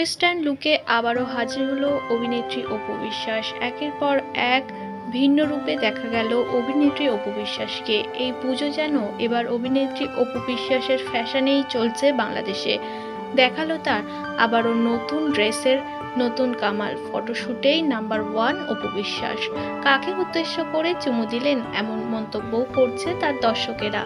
Western লুকে আবারও হাজির হলো অভিনেত্রী অপু বিশ্বাস। একের পর এক ভিন্ন রূপে দেখা গেল অভিনেত্রী অপু বিশ্বাসকে। এই পুজো যেন এবার অভিনেত্রী অপু বিশ্বাসের ফ্যাশনেই চলছে বাংলাদেশে। দেখাল তার আবারও নতুন ড্রেসের নতুন কামাল। ফটোশুটেই নাম্বার ওয়ান অপু বিশ্বাস। কাকে উদ্দেশ্য করে চুমু দিলেন এমন মন্তব্য করছে তার দর্শকেরা।